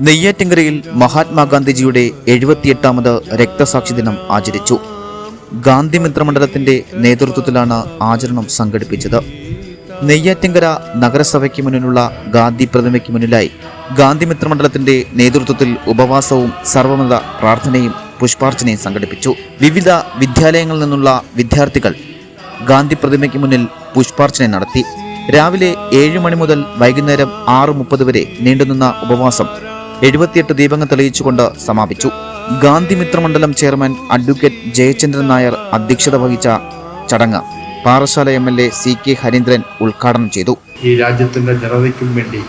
നെയ്യാറ്റിങ്കരയിൽ മഹാത്മാഗാന്ധിജിയുടെ എഴുപത്തിയെട്ടാമത് രക്തസാക്ഷി ദിനം ആചരിച്ചു. ഗാന്ധി മിത്രമണ്ഡലത്തിന്റെ നേതൃത്വത്തിലാണ് ആചരണം സംഘടിപ്പിച്ചത്. നെയ്യാറ്റിങ്കര നഗരസഭയ്ക്ക് മുന്നിലുള്ള ഗാന്ധി പ്രതിമയ്ക്ക് മുന്നിലായി ഗാന്ധി മിത്രമണ്ഡലത്തിന്റെ നേതൃത്വത്തിൽ ഉപവാസവും സർവമത പ്രാർത്ഥനയും പുഷ്പാർച്ചനയും സംഘടിപ്പിച്ചു. വിവിധ വിദ്യാലയങ്ങളിൽ നിന്നുള്ള വിദ്യാർത്ഥികൾ ഗാന്ധി പ്രതിമയ്ക്ക് മുന്നിൽ പുഷ്പാർച്ചന നടത്തി. രാവിലെ ഏഴ് മണി മുതൽ വൈകുന്നേരം ആറ് മുപ്പത് വരെ നീണ്ടുനിന്ന ഉപവാസം എഴുപത്തിയെട്ട് ദീപങ്ങൾ തെളിയിച്ചുകൊണ്ട് സമാപിച്ചു. ഗാന്ധി മിത്രമണ്ഡലം ചെയർമാൻ അഡ്വക്കേറ്റ് ജയചന്ദ്രൻ നായർ അധ്യക്ഷത വഹിച്ച ചടങ്ങ് Parassala M L A C K Harindran ഉദ്ഘാടനം ചെയ്തു. ഈ രാജ്യത്തിന്റെ ജനതയ്ക്കും വേണ്ടി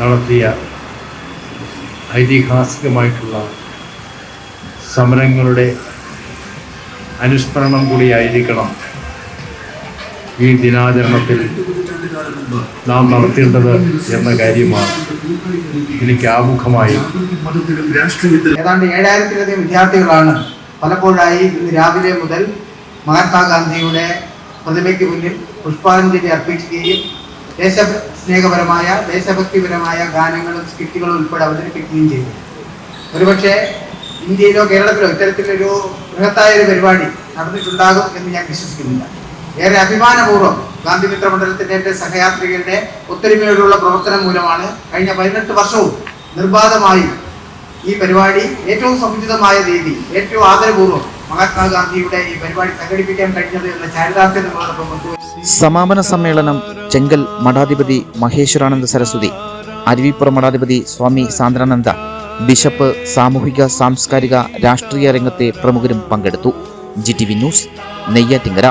നടത്തിയ ഐതിഹാസികമായിട്ടുള്ള സമരങ്ങളുടെ അനുസ്മരണം കൂടിയായിരിക്കണം ഈ ദിനാചരണത്തിൽ നാം നടത്തേണ്ടത് എന്ന കാര്യമാണ്. എനിക്ക് ആമുഖമായി ഏതാണ്ട് ഏഴായിരത്തിലധികം വിദ്യാർത്ഥികളാണ് പലപ്പോഴായി ഇന്ന് രാവിലെ മുതൽ മഹാത്മാഗാന്ധിയുടെ പ്രതിമയ്ക്ക് മുന്നിൽ പുഷ്പാഞ്ജലി അർപ്പിക്കുകയും ദേശ സ്നേഹപരമായ ദേശഭക്തിപരമായ ഗാനങ്ങളും സ്കിറ്റുകളും ഉൾപ്പെടെ അവതരിപ്പിക്കുകയും ചെയ്തു. ഒരുപക്ഷെ ഇന്ത്യയിലോ കേരളത്തിലോ ഇത്തരത്തിലൊരു ബൃഹത്തായ ഒരു പരിപാടി നടന്നിട്ടുണ്ടാകും എന്ന് ഞാൻ വിശ്വസിക്കുന്നില്ല. ഏറെ അഭിമാനപൂർവം ഗാന്ധി മിത്ര മണ്ഡലത്തിന്റെ എന്റെ സഹയാത്രികരുടെ ഒത്തൊരുമയോടുള്ള പ്രവർത്തനം മൂലമാണ് കഴിഞ്ഞ പതിനെട്ട് വർഷവും നിർബാധമായി ഈ പരിപാടി ഏറ്റവും സമുചിതമായ രീതി ഏറ്റവും ആദരപൂർവം മഹാത്മാഗാന്ധിയുടെ ഈ പരിപാടി സംഘടിപ്പിക്കാൻ കഴിഞ്ഞത് എന്ന ചാരിതാർത്ഥ്യം സമാപന സമ്മേളനം ചെങ്കൽ മഠാധിപതി മഹേശ്വരാനന്ദ സരസ്വതി അരുവിപ്പുറം മഠാധിപതി സ്വാമി സാന്ദ്രാനന്ദ ബിഷപ്പ് സാമൂഹിക സാംസ്കാരിക രാഷ്ട്രീയ രംഗത്തെ പ്രമുഖരും പങ്കെടുത്തു. G T V news Neyyattinkara.